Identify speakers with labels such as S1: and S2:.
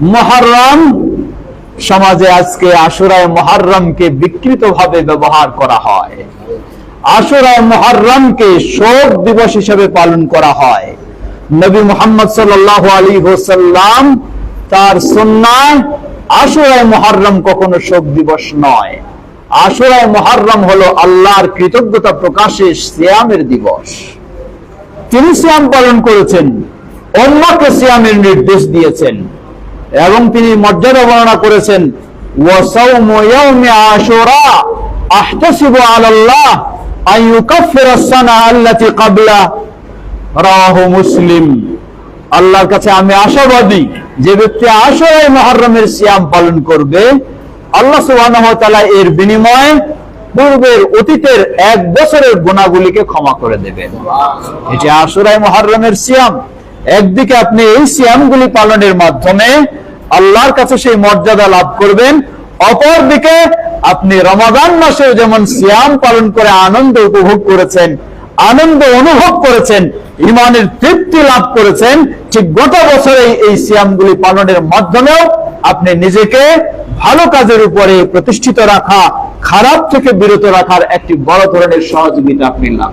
S1: মহরম সমাজে আজকে আশুরায় মহরমকে বিকৃত ভাবে ব্যবহার করা হয়। আশুরায় মহরমকে শোক দিবস হিসেবে পালন করা হয়। নবী মোহাম্মদ সাল্লাহ আলী হোসাল্লাম তার সন্ন্যায় আশুরায় মহরম কখনো শোক দিবস নয়। আশুরায় মহরম হলো আল্লাহর কৃতজ্ঞতা প্রকাশে সিয়ামের দিবস। তিনি সিয়াম পালন করেছেন অন্যকে সিয়ামের নির্দেশ দিয়েছেন। এবং তিনি মর্যাদা বর্ণনা করেছেন মুসলিম। আল্লাহর কাছে আমি আশাবাদী যে ব্যক্তি আশরায় মহরমের সিয়াম পালন করবে, আল্লাহ সুবাহ এর বিনিময়ে পূর্বের অতীতের এক বছরের গুণাগুলিকে ক্ষমা করে দেবেন। এটি আশুরাই মহরমের সিয়াম। একদিকে আপনি এই সিয়ামগুলি পালনের মাধ্যমে আল্লাহর কাছে সেই মর্যাদা লাভ করবেন। অপরদিকে আপনি রমাদান মাসেও যেমন সিয়াম পালন করে আনন্দ উপভোগ করেছেন, আনন্দ অনুভব করেছেন ইমানের তৃপ্তি লাভ করেছেন, ঠিক গোটা বছরে এই সিয়ামগুলি পালনের মাধ্যমেও আপনি নিজেকে ভালো কাজের উপরে প্রতিষ্ঠিত রাখা, খারাপ থেকে বিরত রাখার একটি বড় ধরনের সহযোগিতা আপনি লাভ